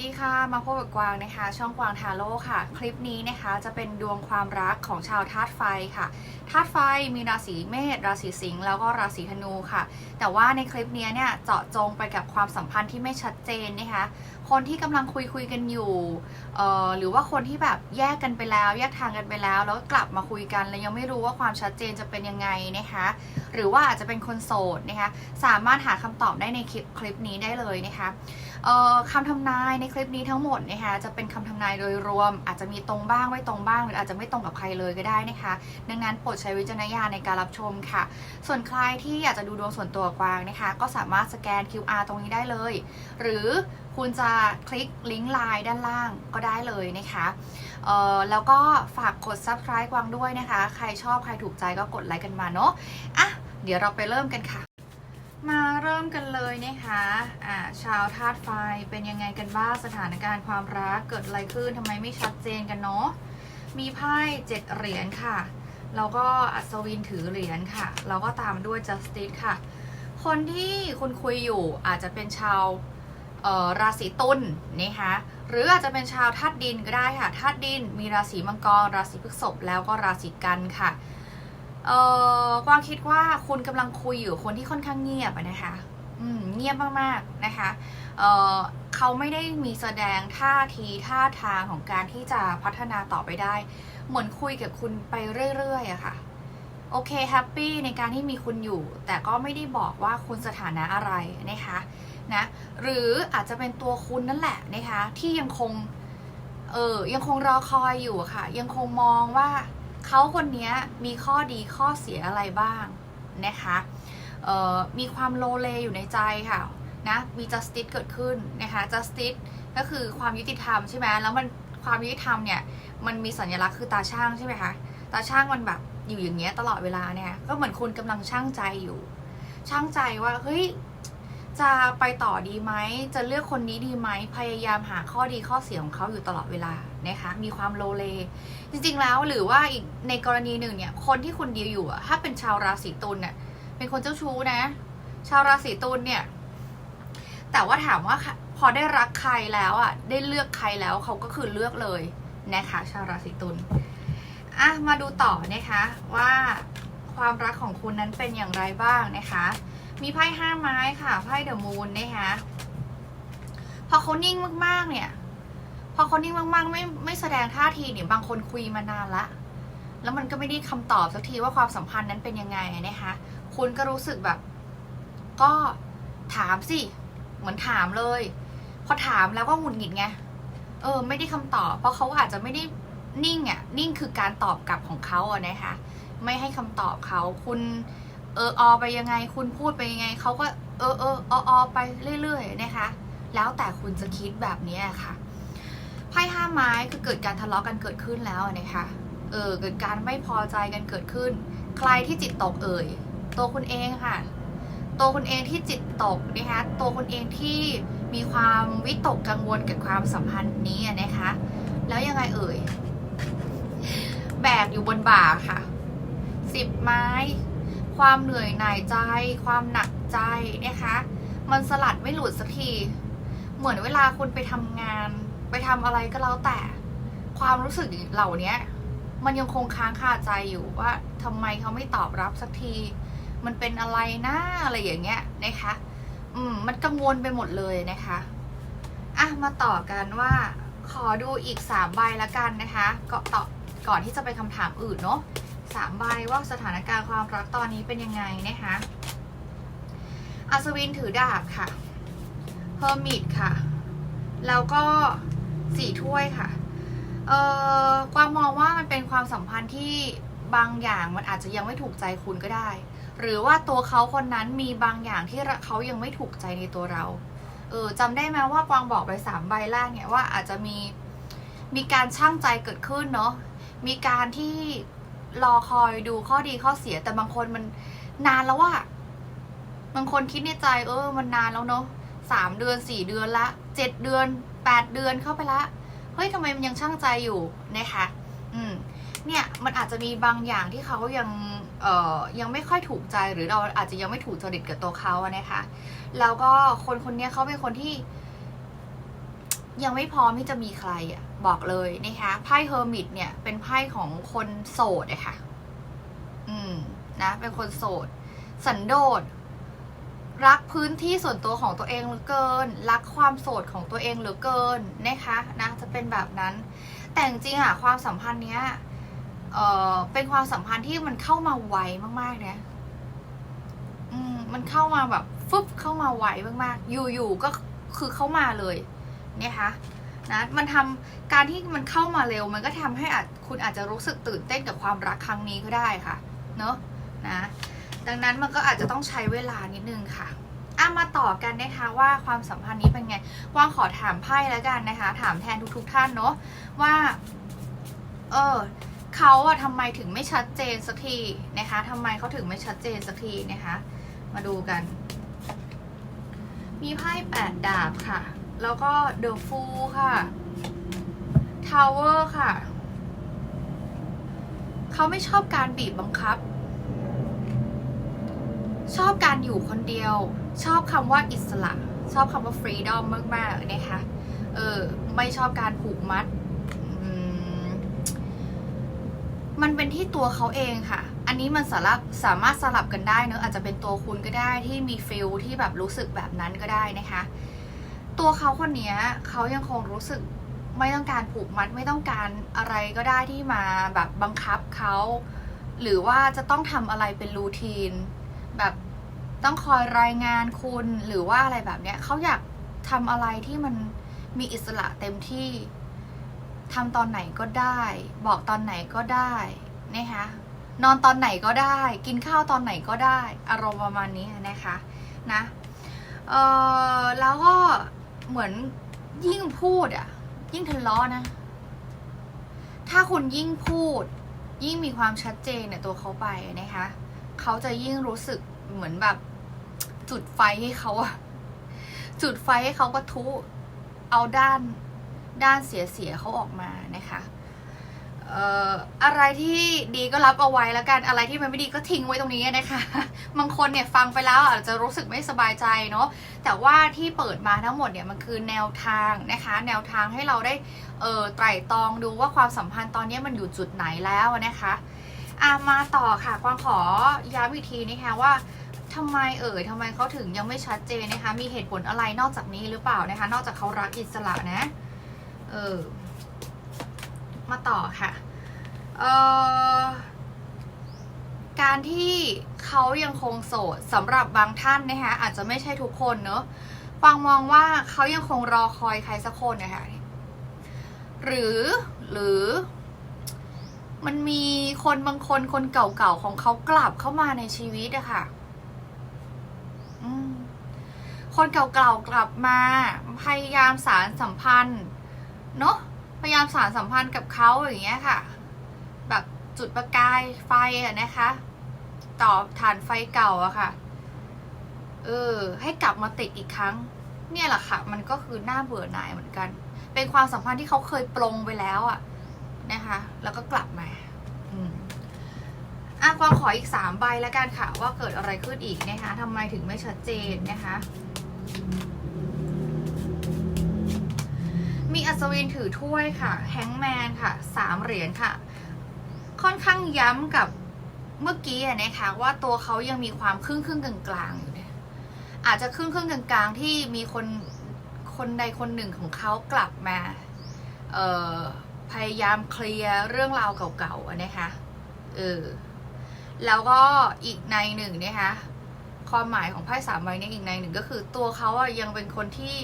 ดีค่ะมาพบกับกวางนะคะ ช่องกวางทาโร่ค่ะ คลิปนี้นะคะจะเป็นดวงความรักของชาวธาตุไฟค่ะธาตุไฟมีราศีเมษราศีสิงห์แล้วก็ราศีธนูค่ะ แต่ว่าในคลิปนี้เนี่ยเจาะจงไปกับความสัมพันธ์ที่ไม่ชัดเจนนะคะ คนที่กำลังคุยคุยกันอยู่ เอ่อหรือว่าคนที่แบบแยกกันไปแล้ว แยกทางกันไปแล้ว แล้วกลับมาคุยกันแล้วยังไม่รู้ว่าความชัดเจนจะเป็นยังไงนะคะหรือว่าอาจจะเป็นคนโสดนะคะสามารถหาคำตอบได้ในคลิปคลิปนี้ได้เลยนะคะเอ่อคำทำนายในคลิปนี้ทั้งหมดนะคะจะเป็นคำทำนายโดยรวม อาจจะมีตรงบ้างไม่ตรงบ้างหรืออาจจะไม่ตรงกับใครเลยก็ได้นะคะ ดังนั้นโปรดใช้วิจารณญาณในการรับชมค่ะ ส่วนใครที่อยากจะดูดวงส่วนตัวกวางนะคะ ก็สามารถสแกน QR ตรงนี้ได้เลย หรือ คุณจะคลิกลิงก์ไลน์ด้านล่างก็ได้เลยนะคะเอ่อแล้วก็ฝากกด subscribe กวางด้วยนะคะ ใครชอบใครถูกใจก็กดไลค์กันมาเนาะอะเดี๋ยวเราไปเริ่มกันค่ะ มาเริ่มกันเลยนะคะอ่าชาวธาตุไฟเป็นยังไงกันบ้างสถานการณ์ความรักเกิดอะไรขึ้นทำไมไม่ชัดเจนกันเนาะมีไพ่เจ็ดเหรียญค่ะ แล้วก็อัศวินถือเหรียญค่ะ แล้วก็ตามด้วย justice ค่ะ คนที่คุณคุยอยู่อาจจะเป็นชาว ราศีตุลนะคะหรืออาจจะเป็นชาวธาตุดินก็ได้ค่ะธาตุดินมีราศีมังกร ราศีพฤษภแล้วก็ราศีกันค่ะเออกวางคิดว่าคุณกำลังคุยอยู่คนที่ค่อนข้างเงียบนะคะอืมเงียบมากๆนะคะเออเขาไม่ได้มีแสดงท่าทีท่าทางของการที่จะพัฒนาต่อไปได้ เหมือนคุยกับคุณไปเรื่อยๆอะค่ะโอเคแฮปปี้ในการที่มีคุณอยู่ แต่ก็ไม่ได้บอกว่าคุณสถานะอะไรนะคะ นะหรืออาจจะเป็นตัวคุณนั่นแหละนะคะที่ยังคงเออยังคงรอคอยอยู่ค่ะ ยังคงมองว่าเขาคนนี้มีข้อดีข้อเสียอะไรบ้างนะคะออมีความโลเลอยู่ในใจค่ะนะมี justice เกิดขึ้นนะคะ justice ก็คือความยุติธรรมใช่ไหมแล้วมันความยุติธรรมเนี่ยมันมีสัญลักษณ์คือตาช่างใช่ไหมคะตาช่างมันแบบอยู่อย่างเงี้ยตลอดเวลาเนี่ยก็เหมือนคุณกำลังช่างใจอยู่ ช่างใจว่าเฮ้ย จะไปต่อดีไหม จะเลือกคนนี้ดีไหม พยายามหาข้อดีข้อเสียของเขาอยู่ตลอดเวลานะคะ มีความโลเล จริงๆแล้วหรือว่าอีกในกรณีหนึ่งเนี่ย คนที่คุณดีลอยู่อะถ้าเป็นชาวราศีตุลเนี่ยเป็นคนเจ้าชู้นะ ชาวราศีตุลเนี่ย แต่ว่าถามว่าพอได้รักใครแล้วอะได้เลือกใครแล้วเขาก็คือเลือกเลยนะคะ ชาวราศีตุลอะมาดูต่อนะคะว่าความรักของคุณนั้นเป็นอย่างไรบ้างนะคะ มีไพ่ห้าไม้ค่ะ ไพ่เดอะมูนนะคะพอเขานิ่งมากๆ เนี่ย พอเขานิ่งมากๆ ไม่ไม่แสดงท่าทีเนี่ยบางคนคุยมานานละ แล้วมันก็ไม่ได้คำตอบสักทีว่าความสัมพันธ์นั้นเป็นยังไงนะคะ คุณก็รู้สึกแบบ ก็ถามสิ เหมือนถามเลย พอถามแล้วก็หงุดหงิดไง เออ ไม่ได้คำตอบ เพราะเขาอาจจะไม่ได้นิ่งอะ นิ่งคือการตอบกลับของเขาอะนะคะ ไม่ให้คำตอบเขา คุณ เอออไปยังไง คุณพูดไปยังไงเขาก็เออเอออออไปเรื่อยๆนะคะ แล้วแต่คุณจะคิดแบบนี้ค่ะไพ่ห้าไม้คือเกิดการทะเลาะกันเกิดขึ้นแล้วนะคะเออเกิดการไม่พอใจกันเกิดขึ้น ใครที่จิตตกเอ่ยตัวคุณเองค่ะ ตัวคุณเองที่จิตตกนะคะตัวคุณเองที่มีความวิตกกังวลกับความสัมพันธ์นี้นะคะ แล้วยังไงเอ่ย แบกอยู่บนบ่าค่ะสิบไม้ ความเหนื่อยหน่ายใจ ความหนักใจนะคะ มันสลัดไม่หลุดสักที เหมือนเวลาคุณไปทำงาน ไปทำอะไรก็แล้วแต่ ความรู้สึกเหล่านี้มันยังคงค้างคาใจอยู่ว่าทำไมเขาไม่ตอบรับสักที มันเป็นอะไรนะอะไรอย่างเงี้ยนะคะ อืม มันกังวลไปหมดเลยนะคะอะมาต่อกันว่า ขอดูอีกสามใบละกันนะคะ ก็ต่อก่อนที่จะไปคำถามอื่นเนาะ สามใบว่าสถานการณ์ความรักตอนนี้เป็นยังไงนะคะอัศวินถือดาบค่ะเพอร์มิตค่ะ แล้วก็สี่ถ้วยค่ะ เอ่อกวางมองว่ามันเป็นความสัมพันธ์ที่บางอย่างมันอาจจะยังไม่ถูกใจคุณก็ได้ หรือว่าตัวเขาคนนั้นมีบางอย่างที่เขายังไม่ถูกใจในตัวเรา เออจำได้ไหมว่ากวางบอกไปสามใบแรกเนี่ยว่าอาจจะมีมีการช่างใจเกิดขึ้นเนาะ มีการที่ รอคอยดูข้อดีข้อเสีย แต่บางคนมันนานแล้วว่าบางคนคิดในใจ เออ มันนานแล้วเนาะสามเดือนสี่เดือนละเจ็ดเดือนแปดเดือนเข้าไปละเฮ้ยทำไมมันยังช่างใจอยู่นะคะ อืม เนี่ยมันอาจจะมีบางอย่างที่เขายังเอ่อยังไม่ค่อยถูกใจหรือเราอาจจะยังไม่ถูกจริตกับตัวเขาอะนะคะ แล้วก็คนคนนี้เขาเป็นคนที่ ยังไม่พร้อมที่จะมีใครอะบอกเลยนะคะไพ่เฮอร์มิตเนี่ย เป็นไพ่ของคนโสดอะค่ะ อืม นะ เป็นคนโสด สันโดษ รักพื้นที่ส่วนตัวของตัวเองเหลือเกิน รักความโสดของตัวเองเหลือเกินนะคะนะจะเป็นแบบนั้น แต่จริงอะความสัมพันธ์เนี้ยเออเป็นความสัมพันธ์ที่มันเข้ามาไวมากๆเนี่ยอืม มันเข้ามาแบบฟึบเข้ามาไวมากๆ อยู่ๆก็คือเข้ามาเลย นะคะนะมันทำการที่มันเข้ามาเร็ว มันก็ทำให้อาจคุณอาจจะรู้สึกตื่นเต้นกับความรักครั้งนี้ก็ได้ค่ะเนอะนะดังนั้นมันก็อาจจะต้องใช้เวลานิดนึงค่ะอะมาต่อกันนะคะว่าความสัมพันธ์นี้เป็นไงกวางขอถามไพ่แล้วกันนะคะ ถามแทนทุก ๆทท่านเนอะว่า เออเขาอะทำไมถึงไม่ชัดเจนสักทีนะคะทำไมเขาถึงไม่ชัดเจนสักทีนะคะ มาดูกัน มีไพ่แปดดาบค่ะ แล้วก็เดอะฟูค่ะทาวเวอร์ค่ะ เขาไม่ชอบการบีบบังคับ ชอบการอยู่คนเดียว ชอบคำว่าอิสระ ชอบคำว่า freedom มาก ๆ นะคะ เออ ไม่ชอบการผูกมัดมันเป็นที่ตัวเขาเองค่ะ อันนี้มันสารับสามารถสลับกันได้เนอะอาจจะเป็นตัวคุณก็ได้ที่มีฟิลที่แบบรู้สึกแบบนั้นก็ได้นะคะ ตัวเขาคนนี้เขายังคงรู้สึกไม่ต้องการผูกมัดไม่ต้องการอะไรก็ได้ที่มาแบบบังคับเขาหรือว่าจะต้องทำอะไรเป็นรูทีน แบบต้องคอยรายงานคุณหรือว่าอะไรแบบเนี้ยเขาอยากทำอะไรที่มันมีอิสระเต็มที่ทำตอนไหนก็ได้ บอกตอนไหนก็ได้นะคะนอนตอนไหนก็ได้ กินข้าวตอนไหนก็ได้ อารมณ์ประมาณนี้นะคะนะเออแล้วก็ เหมือนยิ่งพูดอะยิ่งทะเลาะนะ ถ้าคุณยิ่งพูด ยิ่งมีความชัดเจนเนี่ยตัวเขาไปนะคะเขาจะยิ่งรู้สึกเหมือนแบบ จุดไฟให้เขาอะจุดไฟให้เขาปะทุเอาด้านด้านเสียๆเขาออกมานะคะ อะไรที่ดีก็รับเอาไว้แล้วกันอะไรที่มันไม่ดีก็ทิ้งไว้ตรงนี้นะคะบางคนเนี่ยฟังไปแล้วอาจจะรู้สึกไม่สบายใจเนาะแต่ว่าที่เปิดมาทั้งหมดเนี่ยมันคือแนวทางนะคะ แนวทางให้เราได้เออไตร่ตรองดูว่าความสัมพันธ์ตอนนี้มันอยู่จุดไหนแล้วนะคะอามาต่อค่ะกวางขอย้ำอีกทีนะคะว่าทำไมเอ่ยทำไมเขาถึงยังไม่ชัดเจนนะคะ มีเหตุผลอะไรนอกจากนี้หรือเปล่านะคะ นอกจากเขารักอิสระนะ เออ มาต่อค่ะเออการที่เขายังคงโสดสำหรับบางท่านนะคะอาจจะไม่ใช่ทุกคนเนอะฟังมองว่าเขายังคงรอคอยใครสักคนนะคะหรือหรือมันมีคนบางคนคนเก่าๆของเขากลับเข้ามาในชีวิตอะค่ะคนเก่าๆกลับมาพยายามสารสัมพันธ์ เนอะ พยายามสารสัมพันธ์กับเขาอย่างเงี้ยค่ะ แบบจุดประกายไฟอะนะคะ ต่อฐานไฟเก่าอะค่ะ เออ ให้กลับมาติดอีกครั้ง เนี่ยแหละค่ะ มันก็คือหน้าเบื่อหน่ายเหมือนกัน เป็นความสัมพันธ์ที่เขาเคยปลงไปแล้วอะนะคะ แล้วก็กลับมาอะกวางขออีกสามใบแล้วกันค่ะ ว่าเกิดอะไรขึ้นอีกนะคะทำไมถึงไม่ชัดเจนนะคะ มีอัศวินถือถ้วยค่ะ แฮงแมนค่ะสามเหรียญค่ะ ค่อนข้างย้ำกับเมื่อกี้นะคะว่าตัวเขายังมีความครึ่งครึ่งกลางกลางๆอยู่เนี่ยอาจจะครึ่งครึ่งกลางกลางๆที่มีคนคนใดคนหนึ่งของเขากลับมาเออพยายามเคลียร์เรื่องราวเก่าๆนะคะเออแล้วก็อีกในหนึ่งนะคะความหมายของไพ่สามใบนี้อีกในหนึ่งก็คือตัวเขาอะยังเป็นคนที่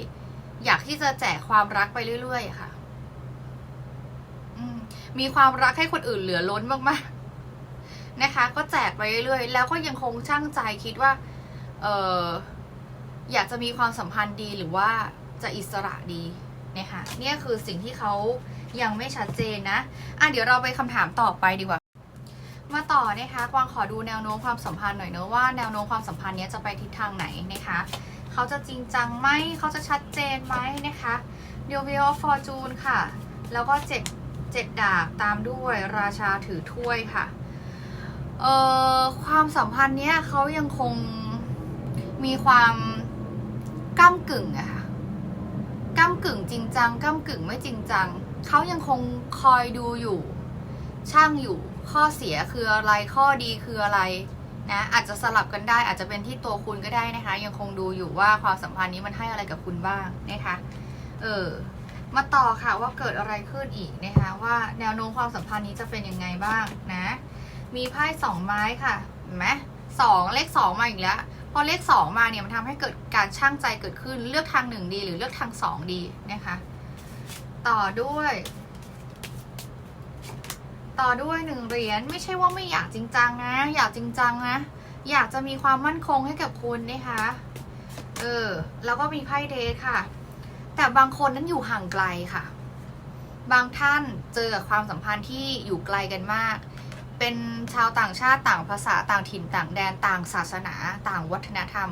อยากที่จะแจกความรักไปเรื่อยๆค่ะมีความรักให้คนอื่นเหลือล้นมากๆนะคะ ก็แจกไปเรื่อยๆแล้วก็ยังคงช่างใจคิดว่า เอออยากจะมีความสัมพันธ์ดีหรือว่าจะอิสระดีนะคะเนี่ยคือสิ่งที่เขายังไม่ชัดเจนนะอะเดี๋ยวเราไปคำถามต่อไปดีกว่า มาต่อนะคะกวางขอดูแนวโน้มความสัมพันธ์หน่อยเนอะว่าแนวโน้มความสัมพันธ์เนี้ยจะไปทิศทางไหนนะคะ เขาจะจริงจังไหมเขาจะชัดเจนไหมนะคะเดียว Wheel of Fortune ค่ะ แล้วก็เจ็ดเจ็ดดาบตามด้วยราชาถือถ้วยค่ะเอ่อความสัมพันธ์เนี้ยเขายังคงมีความก้ากึ่งอะค่ะก้ากึ่งจริงจังก้ากึ่งไม่จริงจังเขายังคงคอยดูอยู่ ช่างอยู่ข้อเสียคืออะไรข้อดีคืออะไร นะอาจจะสลับกันได้อาจจะเป็นที่ตัวคุณก็ได้นะคะ ยังคงดูอยู่ว่าความสัมพันธ์นี้มันให้อะไรกับคุณบ้างนะคะเออมาต่อค่ะว่าเกิดอะไรขึ้นอีกนะคะว่าแนวโน้มความสัมพันธ์นี้จะเป็นยังไงบ้างนะ มีไพ่สองไม้ค่ะเห็นไหมสองเลขสองมาอีกแล้วพอเลขสองมาเนี่ยมันทำให้เกิดการช่างใจเกิดขึ้นเลือกทางหนึ่งดี หรือเลือกทางสองดีนะคะ ต่อด้วย ต่อด้วยหนึ่งเหรียญไม่ใช่ว่าไม่อยากจริงจังนะ อยากจริงจังนะ อยากจะมีความมั่นคงให้กับคุณนะคะเออแล้วก็มีไพ่เดทค่ะ แต่บางคนนั้นอยู่ห่างไกลค่ะ บางท่านเจอกับความสัมพันธ์ที่อยู่ไกลกันมาก เป็นชาวต่างชาติต่างภาษาต่างถิ่นต่างแดนต่างศาสนา ต่างวัฒนธรรม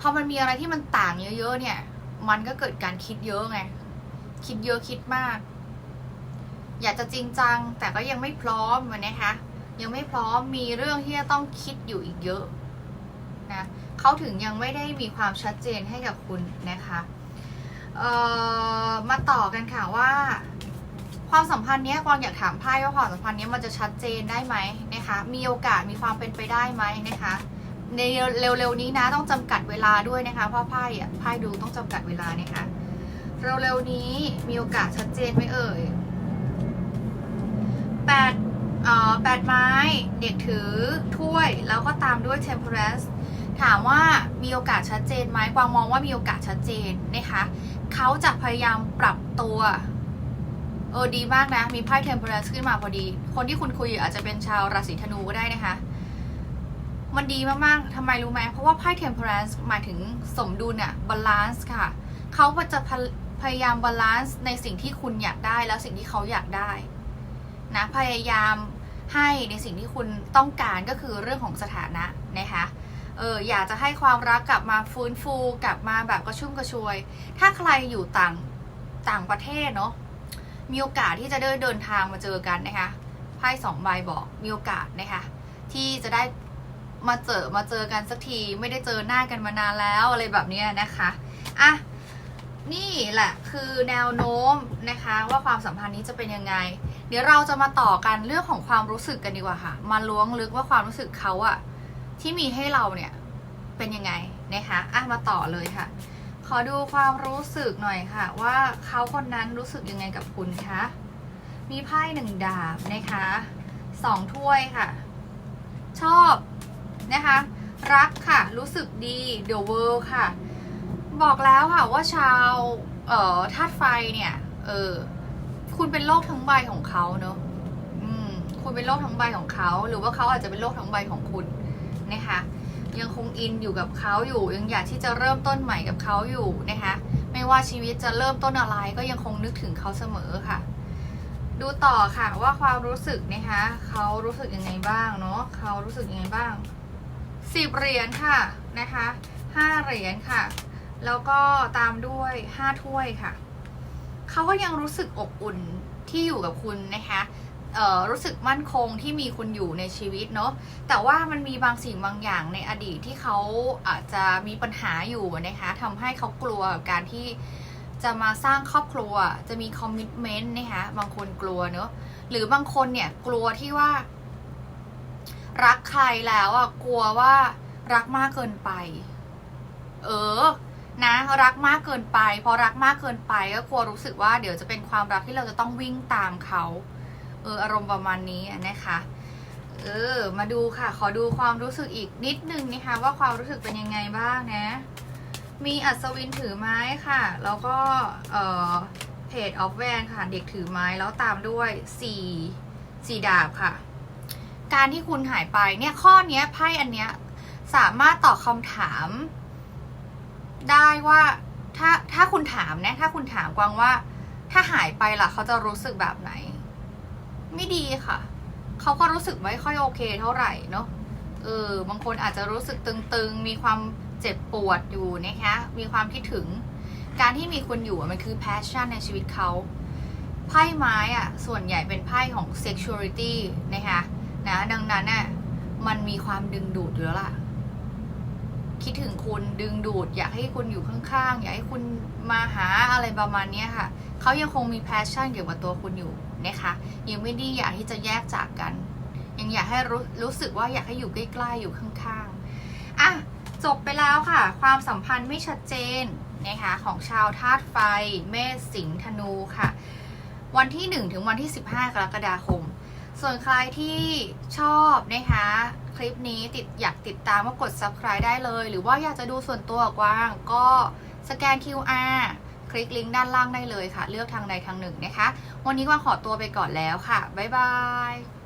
พอมันมีอะไรที่มันต่างเยอะๆเนี่ย มันก็เกิดการคิดเยอะไง คิดเยอะคิดมาก อยากจะจริงจัง แต่ก็ยังไม่พร้อมนะคะ ยังไม่พร้อมมีเรื่องที่จะต้องคิดอยู่อีกเยอะนะเขาถึงยังไม่ได้มีความชัดเจนให้กับคุณนะคะเอ่อมาต่อกันค่ะว่า ความสัมพันธ์เนี้ยกวางอยากถามไพ่ว่าความสัมพันธ์เนี้ยมันจะชัดเจนได้ไหมนะคะ มีโอกาสมีความเป็นไปได้ไหมนะคะ ในเร็วๆนี้นะต้องจำกัดเวลาด้วยนะคะ เพราะไพ่อะไพ่ดูต้องจำกัดเวลานะคะเร็วๆนี้มีโอกาสชัดเจนไหมเอ่ย แปดเอ่อแปดไม้เด็กถือถ้วยแล้วก็ตามด้วย temperance ถามว่ามีโอกาสชัดเจนไหมกวางมองว่ามีโอกาสชัดเจนนะคะเขาจะพยายามปรับตัวเออดีมากนะ มีไพ่ temperance ขึ้นมาพอดี คนที่คุณคุยอาจจะเป็นชาวราศีธนูก็ได้นะคะ มันดีมากๆทำไมรู้ไหมเพราะว่าไพ่ temperance หมายถึงสมดุลอะ balance ค่ะเขาจะพยพยายาม balance ในสิ่งที่คุณอยากได้แล้วสิ่งที่เขาอยากได้ นะพยายามให้ในสิ่งที่คุณต้องการก็คือเรื่องของสถานะนะคะเอออยากจะให้ความรักกลับมาฟื้นฟูกลับมาแบบกระชุ่มกระชวย ถ้าใครอยู่ต่างต่างประเทศเนาะมีโอกาสที่จะได้เดินทางมาเจอกันนะคะไพ่สองใบบอกมีโอกาสนะคะที่จะได้มาเจอมาเจอกันสักทีไม่ได้เจอหน้ากันมานานแล้วอะไรแบบนี้นะคะอะนี่แหละคือแนวโน้มนะคะว่าความสัมพันธ์นี้จะเป็นยังไง เดี๋ยวเราจะมาต่อกันเรื่องของความรู้สึกกันดีกว่าค่ะ มาล้วงลึกว่าความรู้สึกเขาอะที่มีให้เราเนี่ยเป็นยังไงนะคะอะมาต่อเลยค่ะ ขอดูความรู้สึกหน่อยค่ะ ว่าเขาคนนั้นรู้สึกยังไงกับคุณคะมีไพ่หนึ่งดาบนะคะสองถ้วยค่ะ ชอบนะคะ รักค่ะ รู้สึกดี The World ค่ะ บอกแล้วค่ะว่าชาวเอ่อธาตุไฟเนี่ย เออ คุณเป็นโลกทั้งใบของเขาเนอะอืม คุณเป็นโลกทั้งใบของเขา หรือว่าเขาอาจจะเป็นโลกทั้งใบของคุณนะคะยังคงอินอยู่กับเขาอยู่ ยังอยากที่จะเริ่มต้นใหม่กับเขาอยู่นะคะไม่ว่าชีวิตจะเริ่มต้นอะไรก็ยังคงนึกถึงเขาเสมอค่ะ ดูต่อค่ะว่าความรู้สึกนะคะเขารู้สึกยังไงบ้างเนาะเขารู้สึกยังไงบ้างสิบเหรียญค่ะนะคะห้าเหรียญค่ะ แล้วก็ตามด้วยห้าถ้วยค่ะ เขาก็ยังรู้สึกอบอุ่นที่อยู่กับคุณนะคะเออรู้สึกมั่นคงที่มีคุณอยู่ในชีวิตเนาะแต่ว่ามันมีบางสิ่งบางอย่างในอดีตที่เขาอาจจะมีปัญหาอยู่นะคะทำให้เขากลัวกับการที่จะมาสร้างครอบครัวจะมีคอมมิชเมนต์นะคะบางคนกลัวเนาะหรือบางคนเนี่ยกลัวที่ว่า รักใครแล้วอะกลัวว่ารักมากเกินไป เออ นะรักมากเกินไป พอรักมากเกินไปก็กลัวรู้สึกว่าเดี๋ยวจะเป็นความรักที่เราจะต้องวิ่งตามเขาเอออารมณ์ประมาณนี้นะคะเออมาดูค่ะ ขอดูความรู้สึกอีกนิดนึงนะคะว่าความรู้สึกเป็นยังไงบ้างนะ มีอัศวินถือไม้ค่ะ แล้วก็เออเพจออฟแวนค่ะ เด็กถือไม้แล้วตามด้วยสี่สี่ดาบค่ะ การที่คุณหายไปเนี่ยข้อเนี้ยไพ่อันเนี้ยสามารถตอบคำถาม ได้ว่าถ้าถ้าคุณถามนะ ถ้าคุณถามกวางว่า ถ้าหายไปล่ะ เขาจะรู้สึกแบบไหน ไม่ดีค่ะ เขาก็รู้สึกไม่ค่อยโอเคเท่าไหร่เนาะเออบางคนอาจจะรู้สึกตึงๆ มีความเจ็บปวดอยู่นะคะ มีความคิดถึง การที่มีคุณอยู่มันคือ passion ในชีวิตเขาไพ่ไม้อะส่วนใหญ่เป็นไพ่ของ sexuality นะคะนะดังนั้นน่ะมันมีความดึงดูดอยู่แล้วล่ะ คิดถึงคุณดึงดูด อยากให้คุณอยู่ข้างๆ อยากให้คุณมาหาอะไรประมาณนี้ค่ะ เขายังคงมีแพชชั่นเกี่ยวกับตัวคุณอยู่นะคะยังไม่ได้อยากที่จะแยกจากกัน ยังอยากให้รู้รู้สึกว่าอยากให้อยู่ใกล้ๆอยู่ข้างๆอะจบไปแล้วค่ะ ความสัมพันธ์ไม่ชัดเจนนะคะของชาวธาตุไฟ เมษสิงห์ธนูค่ะ วันที่ 1 ถึงวันที่ 15 กรกฎาคม ส่วนใครที่ชอบนะคะ คลิปนี้ติดอยากติดตามก็กด subscribe ได้เลย หรือว่าอยากจะดูส่วนตัวกว้างก็สแกน QR คลิกลิงก์ด้านล่างได้เลยค่ะ เลือกทางใดทางหนึ่งนะคะ วันนี้กวางขอตัวไปก่อนแล้วค่ะ บ๊ายบาย